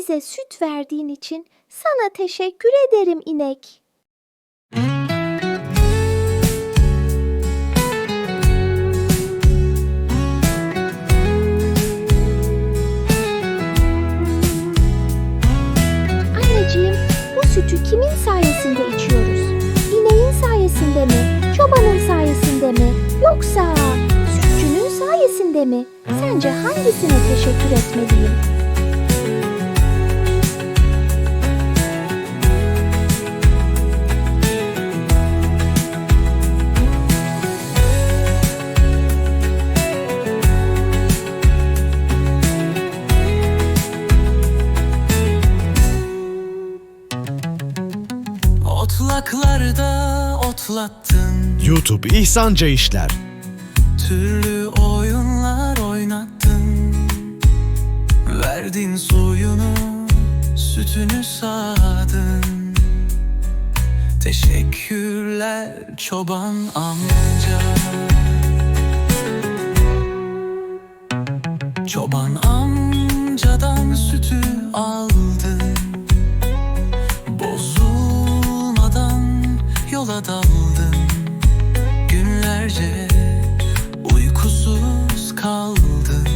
Bize süt verdiğin için sana teşekkür ederim inek. Anneciğim, bu sütü kimin sayesinde içiyoruz? İneğin sayesinde mi? Çobanın sayesinde mi? Yoksa sütçünün sayesinde mi? Sence hangisine teşekkür etmeliyim? Otlaklarda otlattın. YouTube İhsanca İşler. Türlü oyunlar oynattın. Verdin suyunu Sütünü sağdın. Teşekkürler çoban amca. Çoban amcadan sütü aldın yola daldın Günlerce uykusuz kaldın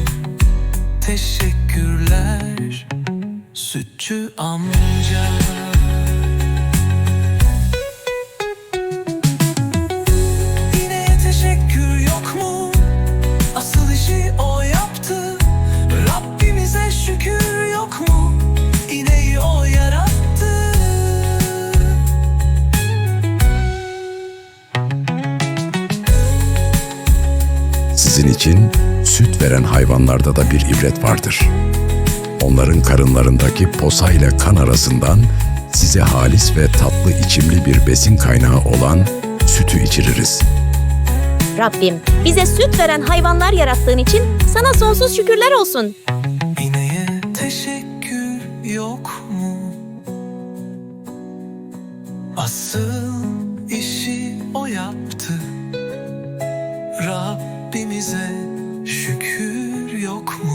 Teşekkürler sütçü amca Sizin için süt veren hayvanlarda da bir ibret vardır. Onların karınlarındaki posa ile kan arasından size halis ve tatlı içimli bir besin kaynağı olan sütü içiririz. Rabbim bize süt veren hayvanlar yarattığın için sana sonsuz şükürler olsun. İneğe teşekkür yok mu? Asıl işi o yaptı Rabbimize şükür yok mu?